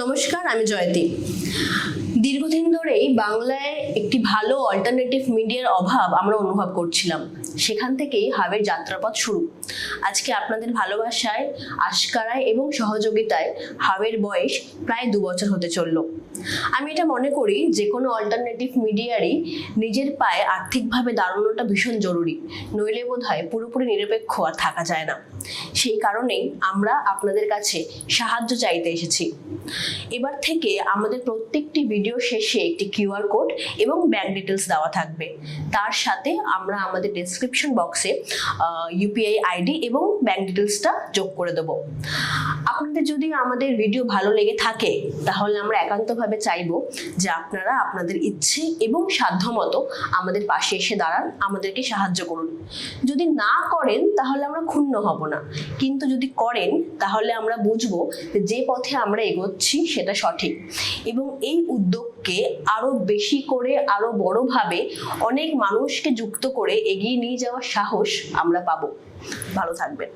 নমস্কার, আমি জয়তী দীর্ঘদিন ধরেই বাংলায় একটি ভালো অল্টারনেটিভ মিডিয়ার অভাব আমরা অনুভব করছিলাম। সেখান থেকেই হাবের যাত্রাপথ শুরু। আজকে আপনাদের ভালোবাসায়, আশকারায় এবং সহযোগিতায় হাবের বয়স প্রায় দু বছর হতে চলল। আমি এটা মনে করি যে কোনো অল্টারনেটিভ মিডিয়ারই নিজের পায়ে আর্থিকভাবে দাঁড়ানোটা ভীষণ জরুরি। নইলে বোধ হয় পুরোপুরি নিরপেক্ষ আর থাকা যায় না। সেই কারণেই আমরা আপনাদের কাছে সাহায্য চাইতে এসেছি। এবার থেকে আমাদের প্রত্যেকটি ভিডিও শেষে একটি কিউআর কোড এবং ব্যাঙ্ক ডিটেলস দেওয়া থাকবে। তার সাথে আমরা আমাদের ডেসক্রিপশন বক্সে ইউপিআই আইডি এবং ব্যাঙ্ক ডিটেলসটা যোগ করে দেবো। আপনাদের যদি আমাদের ভিডিও ভালো লেগে থাকে, তাহলে আমরা একান্তভাবে চাইব যে আপনারা আপনাদের ইচ্ছে এবং সাধ্যমতো আমাদের পাশে এসে দাঁড়ান, আমাদেরকে সাহায্য করুন। যদি না করেন, তাহলে আমরা ক্ষুণ্ণ হব না। কিন্তু যদি করেন, তাহলে আমরা বুঝব যে পথে আমরা এগোচ্ছি, সেটা সঠিক। এবং এই উদ্যোগকে আরও বেশি করে, আরও বড়ভাবে অনেক মানুষকে যুক্ত করে এগিয়ে নিয়ে যাওয়ার সাহস আমরা পাবো। ভালো থাকবেন।